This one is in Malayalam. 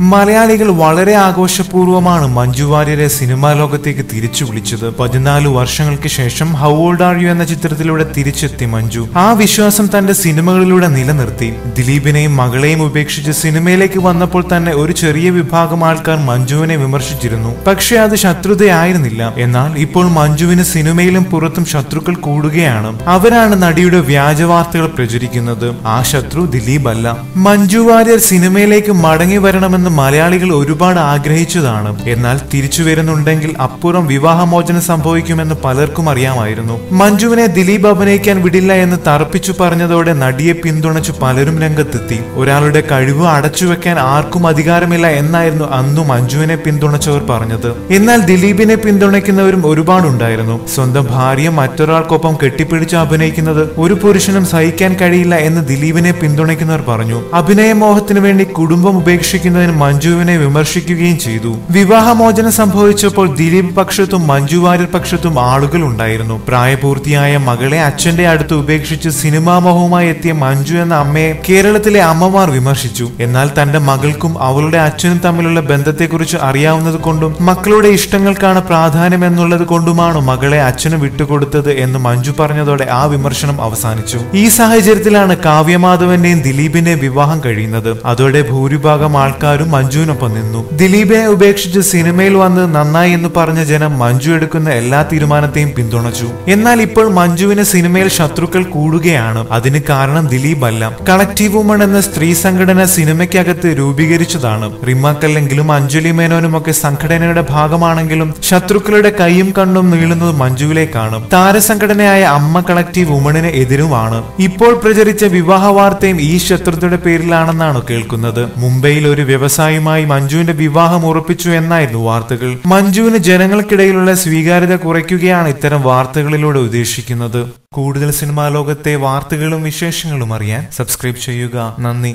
മലയാളികൾ വളരെ ആഘോഷപൂർവമാണ് മഞ്ജു വാര്യരെ സിനിമാ ലോകത്തേക്ക് തിരിച്ചു വിളിച്ചത്. പതിനാല് വർഷങ്ങൾക്ക് ശേഷം ഹൗ ഓൾഡ് ആർ യു എന്ന ചിത്രത്തിലൂടെ തിരിച്ചെത്തി മഞ്ജു. ആ വിശ്വാസം തന്റെ സിനിമകളിലൂടെ നിലനിർത്തി. ദിലീപിനെയും മകളെയും ഉപേക്ഷിച്ച് സിനിമയിലേക്ക് വന്നപ്പോൾ തന്നെ ഒരു ചെറിയ വിഭാഗം ആൾക്കാർ മഞ്ജുവിനെ വിമർശിച്ചിരുന്നു. പക്ഷേ അത് ശത്രുതയായിരുന്നില്ല. എന്നാൽ ഇപ്പോൾ മഞ്ജുവിന് സിനിമയിലും പുറത്തും ശത്രുക്കൾ കൂടുകയാണ്. അവരാണ് നടിയുടെ വ്യാജ വാർത്തകൾ പ്രചരിക്കുന്നത്. ആ ശത്രു ദിലീപ് അല്ല മഞ്ജു വാര്യർ സിനിമയിലേക്ക് മടങ്ങി വരണമെന്ന് മലയാളികൾ ഒരുപാട് ആഗ്രഹിച്ചതാണ്. എന്നാൽ തിരിച്ചു വരുന്നുണ്ടെങ്കിൽ അപ്പുറം വിവാഹമോചനം സംഭവിക്കുമെന്ന് പലർക്കും അറിയാമായിരുന്നു. മഞ്ജുവിനെ ദിലീപ് അഭിനയിക്കാൻ വിടില്ല എന്ന് തറപ്പിച്ചു പറഞ്ഞതോടെ നടിയെ പിന്തുണച്ചു പലരും രംഗത്തെത്തി. ഒരാളുടെ കഴിവ് അടച്ചുവെക്കാൻ ആർക്കും അധികാരമില്ല എന്നായിരുന്നു അന്നു മഞ്ജുവിനെ പിന്തുണച്ചവർ പറഞ്ഞത്. എന്നാൽ ദിലീപിനെ പിന്തുണയ്ക്കുന്നവരും ഒരുപാടുണ്ടായിരുന്നു. സ്വന്തം ഭാര്യ മറ്റൊരാൾക്കൊപ്പം കെട്ടിപ്പിടിച്ച് അഭിനയിക്കുന്നത് ഒരു പുരുഷനും സഹിക്കാൻ കഴിയില്ല എന്ന് ദിലീപിനെ പിന്തുണയ്ക്കുന്നവർ പറഞ്ഞു. അഭിനയമോഹത്തിനു വേണ്ടി കുടുംബം ഉപേക്ഷിക്കുന്നതിന് മഞ്ജുവിനെ വിമർശിക്കുകയും ചെയ്തു. വിവാഹമോചനം സംഭവിച്ചപ്പോൾ ദിലീപ് പക്ഷത്തും മഞ്ജു വാര്യർ പക്ഷത്തും ആളുകൾ ഉണ്ടായിരുന്നു. പ്രായപൂർത്തിയായ മകളെ അച്ഛന്റെ അടുത്ത് ഉപേക്ഷിച്ച് സിനിമാ മോഹവുമായി എത്തിയ മഞ്ജു എന്ന അമ്മയെ കേരളത്തിലെ അമ്മമാർ വിമർശിച്ചു. എന്നാൽ തന്റെ മകൾക്കും അവളുടെ അച്ഛനും തമ്മിലുള്ള ബന്ധത്തെക്കുറിച്ച് അറിയാവുന്നത് കൊണ്ടും മക്കളുടെ ഇഷ്ടങ്ങൾക്കാണ് പ്രാധാന്യം എന്നുള്ളത് കൊണ്ടുമാണ് മകളെ അച്ഛന് വിട്ടുകൊടുത്തത് എന്ന് മഞ്ജു പറഞ്ഞതോടെ ആ വിമർശനം അവസാനിച്ചു. ഈ സാഹചര്യത്തിലാണ് കാവ്യമാധവന്റെയും ദിലീപിന്റെയും വിവാഹം കഴിയുന്നത്. അതോടെ ഭൂരിഭാഗം ആൾക്കാരും മഞ്ജുവിനൊപ്പം നിന്നു. ദിലീപിനെ ഉപേക്ഷിച്ച് സിനിമയിൽ വന്ന് നന്നായി എന്ന് പറഞ്ഞ ജനം മഞ്ജു എടുക്കുന്ന എല്ലാ തീരുമാനത്തെയും പിന്തുണച്ചു. എന്നാൽ ഇപ്പോൾ മഞ്ജുവിന് സിനിമയിൽ ശത്രുക്കൾ കൂടുകയാണ്. അതിന് കാരണം ദിലീപ് അല്ല കളക്റ്റീവ് വുമൺ എന്ന സ്ത്രീ സംഘടന സിനിമയ്ക്കകത്ത് രൂപീകരിച്ചതാണ്. റിമാക്കല്ലെങ്കിലും അഞ്ജലി മേനോനും ഒക്കെ സംഘടനയുടെ ഭാഗമാണെങ്കിലും ശത്രുക്കളുടെ കൈയും കണ്ണും നീളുന്നത് മഞ്ജുവിലേക്കാണ്. താരസംഘടനയായ അമ്മ കളക്റ്റീവ് വുമണിന് എതിരുമാണ്. ഇപ്പോൾ പ്രചരിച്ച വിവാഹ വാർത്തയും ഈ ശത്രുതയുടെ പേരിലാണെന്നാണ് കേൾക്കുന്നത്. മുംബൈയിൽ ഒരു വ്യവസായിയുമായി മഞ്ജുവിന്റെ വിവാഹം ഉറപ്പിച്ചു എന്നായിരുന്നു വാർത്തകൾ. മഞ്ജുവിന് ജനങ്ങൾക്കിടയിലുള്ള സ്വീകാര്യത കുറയ്ക്കുകയാണ് ഇത്തരം വാർത്തകളിലൂടെ ഉദ്ദേശിക്കുന്നത്. കൂടുതൽ സിനിമാ ലോകത്തെ വാർത്തകളും വിശേഷങ്ങളും അറിയാൻ സബ്സ്ക്രൈബ് ചെയ്യുക. നന്ദി.